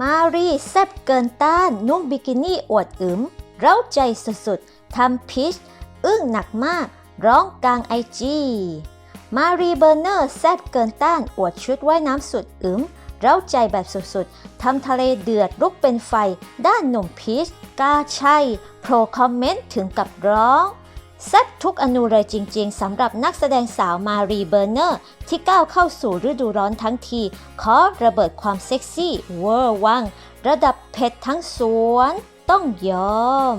มารีแซบเกินต้าน นุ่งบิกินี่อวดอึมเร้าใจสุดๆทำพิช อึ้งหนักมาก ร้องกลางไอจีมารีเบอร์เนอร์แซบเกินต้าน อวดชุดว่ายน้ำสุดอึมเร้าใจแบบสุดๆ ทำทะเลเดือดลุกเป็นไฟ ด้านหนุ่มพีชกล้าใช่โผล่คอมเมนต์ถึงกับร้อง แซ่บทุกอนูเลยจริงๆสำหรับนักแสดงสาวมารีเบอร์เนอร์ ที่ก้าวเข้าสู่ฤดูร้อนทั้งที ขอระเบิดความเซ็กซี่เวอร์วัง ระดับเผ็ดทั้งสวน ต้องยอม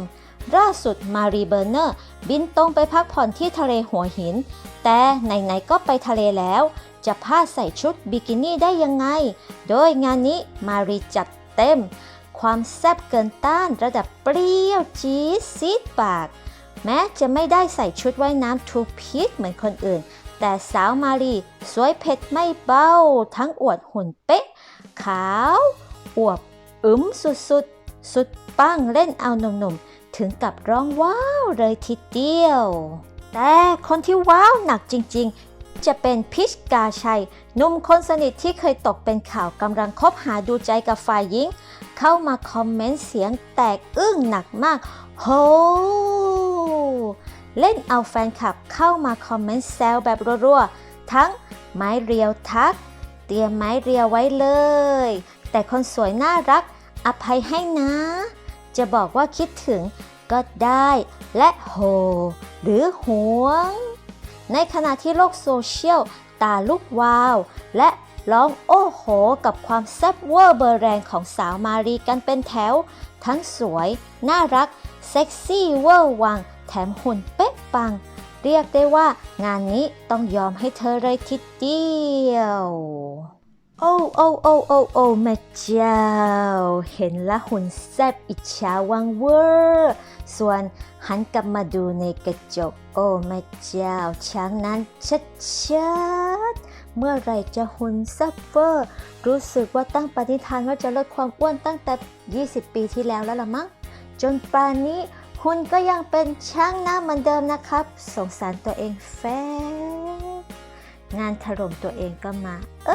ล่าสุดมารีเบอร์เนอร์ บินตรงไปพักผ่อนที่ทะเลหัวหิน แต่ไหนๆก็ไปทะเลแล้ว จะพลาดใส่ชุดบิกินี่ได้ยังไง โดยงานนี้มารีจัดเต็ม ความแซ่บเกินต้านระดับเปรี้ยวจี๊ดซีดปาก แม้จะไม่ได้ใส่ชุดว่ายน้ำทูพีชเหมือนคนอื่น แต่สาวมารีสวยเผ็ดไม่เบา ทั้งอวดหุ่นเป๊ะ ขาว อวบอึมสุดๆสุดปังเล่นเอาหนุ่มๆ ถึงกับร้องว้าวเลยทีเดียว แต่คนที่ว้าวหนักจริงๆ จะเป็นพิชกาชัยหนุ่มคนสนิทที่เคยตกเป็นข่าวกำลังคบหาดูใจกับฝ่ายหญิง เข้ามาคอมเมนต์เสียงแตกอึ้งหนักมาก โห เล่นเอาแฟนคลับเข้ามาคอมเมนต์แซวแบบรัวๆ ทั้งไม้เรียวทัก เตรียมไม้เรียวไว้เลย แต่คนสวยน่ารัก อภัยให้นะ จะบอกว่าคิดถึงก็ได้และโห หรือหวง ในขณะที่โลกโซเชียลตาลุกวาว และร้องโอ้โห กับความแซ่บเวอร์เบอร์แรงของสาวมารีกันเป็นแถว ทั้งสวย น่ารัก เซ็กซี่เวอร์วัง แถมหุ่นเป๊ะปัง เรียกได้ว่างานนี้ต้องยอมให้เธอเลยทีเดียว โอ้โอ้โอ้โอ้โอ้แม่เจ้า เห็นละหุ่นแซบอิจฉาวังเวอร์ส่วนหันกลับมาดูในกระจก โอ้แม่เจ้าช้างนั้นชัดชัดเมื่อไรจะหุ่นแซบเวอร์ รู้สึกว่าตั้งปณิธานว่าจะลดความอ้วนตั้งแต่ 20 ปีที่แล้วแล้วละมั้งจนป่านนี้ คุณก็ยังเป็นช่างหน้าเหมือนเดิมนะครับ สงสารตัวเองแฟงานถล่มตัวเองก็มา เอ